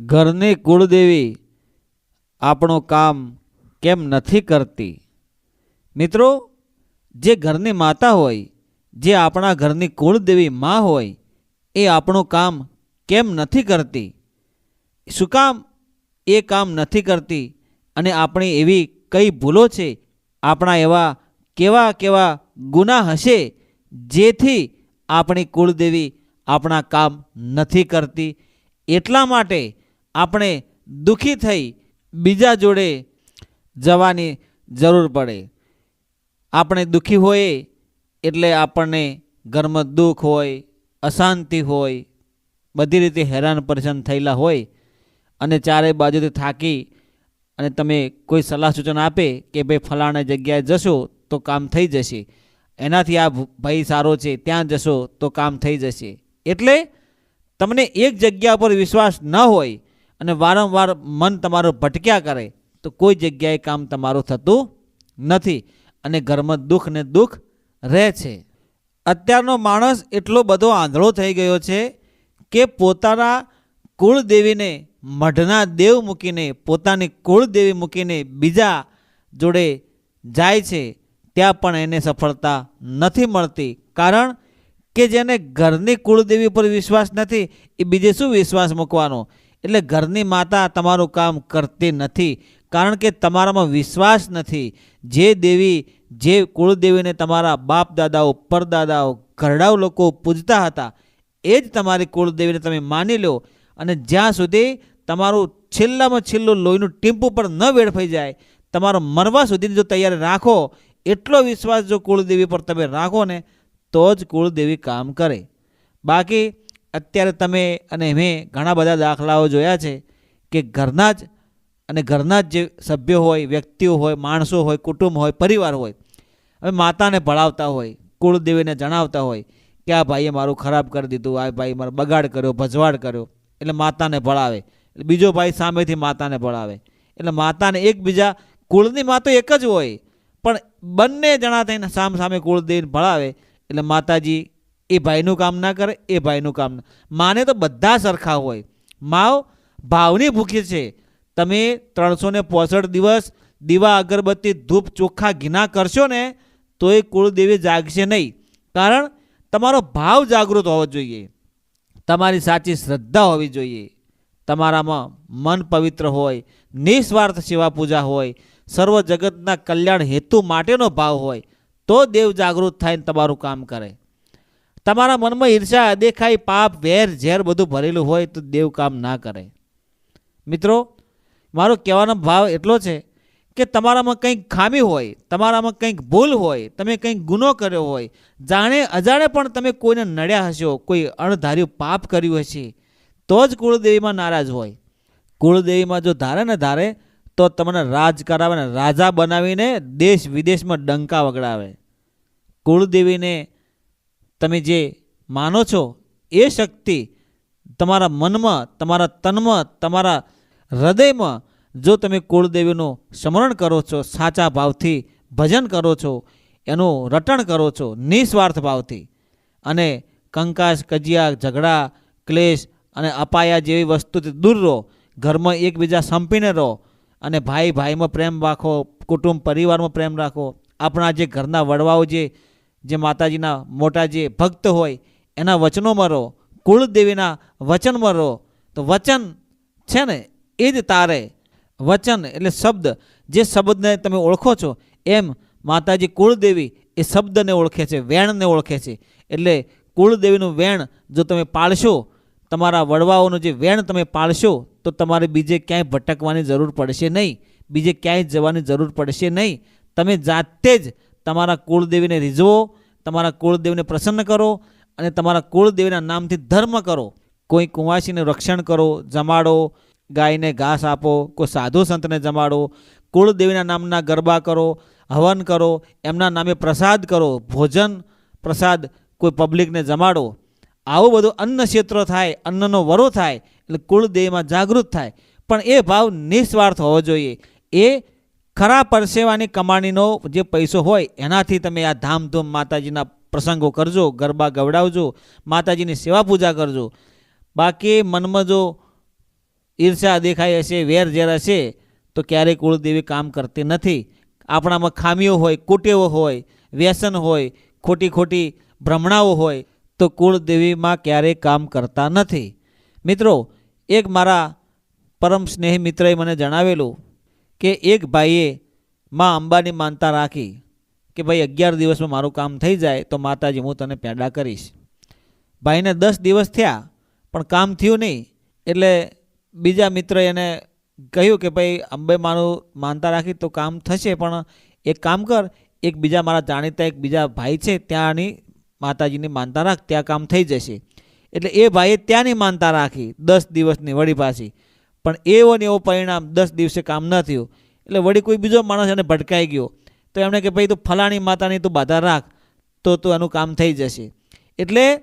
ઘરની કુળદેવી આપણું કામ કેમ નથી કરતી? મિત્રો, જે ઘરની માતા હોય, જે આપણા ઘરની કુળદેવી માં હોય, એ આપણું કામ કેમ નથી કરતી? શું કામ એ કામ નથી કરતી? અને આપણી એવી કઈ ભૂલો છે? આપણા એવા કેવા કેવા ગુના હશે જેથી આપણી કુળદેવી આપણા કામ નથી કરતી? એટલા માટે આપણે દુઃખી થઈ બીજા જોડે જવાની જરૂર પડે. આપણે દુઃખી હોઈએ એટલે આપણને ઘરમાં દુઃખ હોય, અશાંતિ હોય, બધી રીતે હેરાન પરેશાન થયેલા હોય અને ચારે બાજુથી થાકી અને તમે કોઈ સલાહ સૂચન આપે કે ભાઈ ફલાણા જગ્યાએ જશો તો કામ થઈ જશે. એનાથી આ ભાઈ સારો છે, ત્યાં જશો તો કામ થઈ જશે. એટલે તમને એક જગ્યા પર વિશ્વાસ ન હોય અને વારંવાર મન તમારું ભટક્યા કરે, તો કોઈ જગ્યાએ કામ તમારું થતું નથી અને ઘરમાં દુઃખ ને દુઃખ રહે છે. અત્યારનો માણસ એટલો બધો આંધળો થઈ ગયો છે કે પોતાના કુળદેવીને મઢના દેવ મૂકીને, પોતાની કુળદેવી મૂકીને બીજા જોડે જાય છે, ત્યાં પણ એને સફળતા નથી મળતી. કારણ કે જેને ઘરની કુળદેવી પર વિશ્વાસ નથી, એ બીજે શું વિશ્વાસ મૂકવાનો? એટલે ઘરની માતા તમારું કામ કરતી નથી. કારણ કે તમારામાં વિશ્વાસ નથી. જે દેવી, જે કુળદેવીને તમારા બાપ દાદાઓ પરદાદાઓ, ઘરડાઓ લોકો પૂજતા હતા, એ જ તમારી કુળદેવીને તમે માની લો. અને જ્યાં સુધી તમારું છેલ્લામાં છેલ્લું લોહીનું ટીમ્પુ પર ન વેડફાઈ જાય, તમારો મરવા સુધીની જો તૈયારી રાખો, એટલો વિશ્વાસ જો કુળદેવી પર તમે રાખો ને, તો જ કુળદેવી કામ કરે. બાકી અત્યારે તમે અને મેં ઘણા બધા દાખલાઓ જોયા છે કે ઘરના જ અને ઘરના જ જે સભ્યો હોય, વ્યક્તિઓ હોય, માણસો હોય, કુટુંબ હોય, પરિવાર હોય, હવે માતાને ભળાવતા હોય, કુળદેવીને જણાવતા હોય કે આ ભાઈએ મારું ખરાબ કરી દીધું, આ ભાઈ મારો બગાડ કર્યો, ભજવાડ કર્યો, એટલે માતાને ભળાવે એટલે બીજો ભાઈ સામેથી માતાને ભળાવે એટલે માતાને એકબીજા, કુળની મા તો એક જ હોય, પણ બંને જણા થઈને સામ સામે કુળદેવીને ભળાવે એટલે માતાજી એ ભાઈનું કામ ના કરે, એ ભાઈનું કામ ના. માને તો બધા સરખા હોય. માવ, ભાવની ભૂખી છે. તમે ત્રણસો ને પોસઠ દિવસ દીવા અગરબત્તી, ધૂપ ચોખ્ખા ઘીના કરશો ને તો એ કુળદેવી જાગશે નહીં. કારણ તમારો ભાવ જાગૃત હોવો જોઈએ. તમારી સાચી શ્રદ્ધા હોવી જોઈએ. તમારામાં મન પવિત્ર હોય, નિસ્વાર્થ સેવા પૂજા હોય, સર્વ જગતના કલ્યાણ હેતુ માટેનો ભાવ હોય, તો દેવ જાગૃત થઈને તમારું કામ કરે. તમારા મનમાં ઈર્ષા અદેખાઈ પાપ, વેર, ઝેર બધું ભરેલું હોય તો દેવ કામ ના કરે. મિત્રો, મારો કહેવાનો ભાવ એટલો છે કે તમારામાં કંઈક ખામી હોય, તમારામાં કંઈક ભૂલ હોય, તમે કંઈક ગુનો કર્યો હોય, જાણે અજાણે પણ તમે કોઈને નડ્યા હશો, કોઈ અણધાર્યું પાપ કર્યું હશે, તો જ કુળદેવીમાં નારાજ હોય. કુળદેવીમાં જો ધારે ને ધારે, તો તમને રાજ કરાવે ને રાજા બનાવીને દેશ વિદેશમાં ડંકા વગડાવે. કુળદેવીને તમે જે માનો છો એ શક્તિ તમારા મનમાં, તમારા તનમાં, તમારા હૃદયમાં જો તમે કુળદેવીનું સ્મરણ કરો છો, સાચા ભાવથી ભજન કરો છો, એનું રટણ કરો છો, નિસ્વાર્થ ભાવથી, અને કંકાસ કજિયા ઝઘડા, ક્લેશ અને અપાયા જેવી વસ્તુથી દૂર રહો, ઘરમાં એકબીજા સંપીને રહો, અને ભાઈ ભાઈમાં પ્રેમ રાખો, કુટુંબ પરિવારમાં પ્રેમ રાખો, આપણા જે ઘરના વડવાઓ જે જે માતાજીના મોટા જે ભક્ત હોય, એના વચનોમાં રહો કુળદેવીના વચનમાં રહો તો વચન છે ને, એ જ તારે. વચન એટલે શબ્દ. જે શબ્દને તમે ઓળખો છો, એમ માતાજી કુળદેવી એ શબ્દને ઓળખે છે, વેણને ઓળખે છે. એટલે કુળદેવીનું વેણ જો તમે પાળશો, તમારા વડવાઓનું જે વેણ તમે પાળશો, તો તમારે બીજે ક્યાંય ભટકવાની જરૂર પડશે નહીં. બીજે ક્યાંય જવાની જરૂર પડશે નહીં. તમે જાતે જ તમારા કુળદેવીને રીઝવો તમારા કુળદેવને પ્રસન્ન કરો અને તમારા કુળદેવીના નામથી ધર્મ કરો. કોઈ કુંવાસીનું રક્ષણ કરો, જમાડો, ગાયને ઘાસ આપો, કોઈ સાધુ સંતને જમાડો, કુળદેવીના નામના ગરબા કરો, હવન કરો, એમના નામે પ્રસાદ કરો, ભોજન પ્રસાદ કોઈ પબ્લિકને જમાડો. આવું બધું અન્ન ક્ષેત્ર થાય, અન્નનો વરો થાય, એટલે કુળદેવીમાં જાગૃત થાય. પણ એ ભાવ નિસ્વાર્થ હોવો જોઈએ. એ ખરા પરસેવાની કમાણીનો જે પૈસો હોય, એનાથી તમે આ ધામધૂમ માતાજીના પ્રસંગો કરજો, ગરબા ગવડાવજો, માતાજીની સેવા પૂજા કરજો. બાકી મનમાં જો ઈર્ષા દેખાય હશે, વેર ઝેર હશે, તો ક્યારેય કુળદેવી કામ કરતી નથી. આપણામાં ખામીઓ હોય, કુટેવો હોય, વ્યસન હોય, ખોટી ખોટી ભ્રમણાઓ હોય, તો કુળદેવીમાં ક્યારેય કામ કરતા નથી. મિત્રો, એક મારા પરમ સ્નેહી મિત્રએ મને જણાવેલું કે એક ભાઈએ માં અંબાની માનતા રાખી કે ભાઈ અગિયાર દિવસમાં મારું કામ થઈ જાય તો માતાજી, હું તને પેડા કરીશ. ભાઈને દસ દિવસ થયા, પણ કામ થયું નહીં. એટલે બીજા મિત્ર એને કહ્યું કે ભાઈ, અંબે મારું માનતા રાખી તો કામ થશે, પણ એક કામ કર, એક બીજા મારા જાણીતા એક બીજા ભાઈ છે, ત્યાંની માતાજીની માનતા રાખ, ત્યાં કામ થઈ જશે. એટલે એ ભાઈએ ત્યાંની માનતા રાખી, દસ દિવસની વળી પાછી. પણ એવો ને એવો પરિણામ દસ દિવસે કામ ન થયું. એટલે વળી કોઈ બીજો માણસ એને ભટકાઈ ગયો. તો એમણે કે, ભાઈ તું ફલાણી માતાની તું બાધા રાખ, તો તો એનું કામ થઈ જશે. એટલે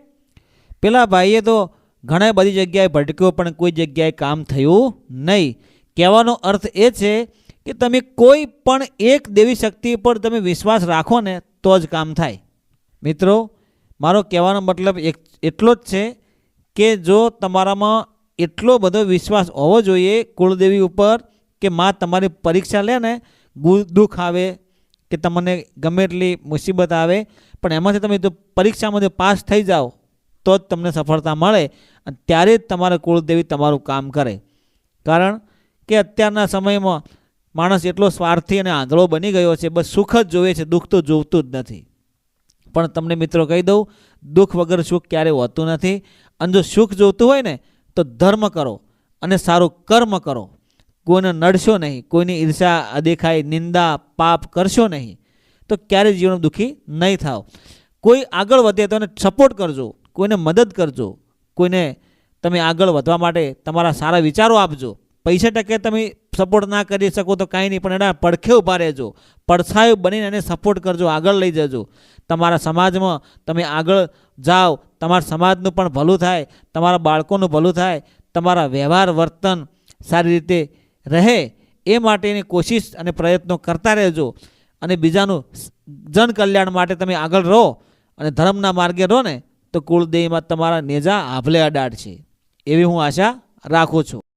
પેલા ભાઈએ તો ઘણા બધી જગ્યાએ ભટક્યો પણ કોઈ જગ્યાએ કામ થયું નહીં. કહેવાનો અર્થ એ છે કે તમે કોઈ પણ એક દેવી શક્તિ પર તમે વિશ્વાસ રાખો ને, તો જ કામ થાય. મિત્રો, મારો કહેવાનો મતલબ એક, એટલો જ છે કે જો તમારામાં એટલો બધો વિશ્વાસ હોવો જોઈએ કુળદેવી ઉપર કે માં તમારી પરીક્ષા લે ને દુઃખ આવે, કે તમને ગમે એટલી મુસીબત આવે, પણ એમાંથી તમે જો પરીક્ષામાં જો પાસ થઈ જાઓ, તો જ તમને સફળતા મળે અને ત્યારે જ તમારા કુળદેવી તમારું કામ કરે. કારણ કે અત્યારના સમયમાં માણસ એટલો સ્વાર્થી અને આંધળો બની ગયો છે, બસ સુખ જ જોવે છે, દુઃખ તો જોવતું જ નથી. પણ તમને મિત્રો કહી દઉં, દુઃખ વગર સુખ ક્યારેય હોતું નથી. અને જો સુખ જોતું હોય ને તો ધર્મ કરો અને સારું કર્મ કરો. કોઈને નડશો નહીં, કોઈની ઈર્ષા, દેખાય, નિંદા, પાપ કરશો નહીં, તો ક્યારેય જીવન દુઃખી નહીં થાવ. કોઈ આગળ વધે તો એને સપોર્ટ કરજો, કોઈને મદદ કરજો, કોઈને તમે આગળ વધવા માટે તમારા સારા વિચારો આપજો. પૈસા ટકે તમે સપોર્ટ ના કરી શકો તો કાંઈ નહીં, પણ એના પડખે ઊભા રહેજો. પડછાયું બનીને એને સપોર્ટ કરજો, આગળ લઈ જજો. તમારા સમાજમાં તમે આગળ જાઓ, તમારા સમાજનું પણ ભલું થાય, તમારા બાળકોનું ભલું થાય, તમારા વ્યવહાર, વર્તન સારી રીતે રહે, એ માટેની કોશિશ અને પ્રયત્નો કરતા રહેજો. અને બીજાનું જનકલ્યાણ જન કલ્યાણ માટે તમે આગળ રહો અને ધર્મના માર્ગે રહો ને, તો કુળદેવીમાં તમારા નેજા આભલે અડાડ છે. એવી હું આશા રાખું છું.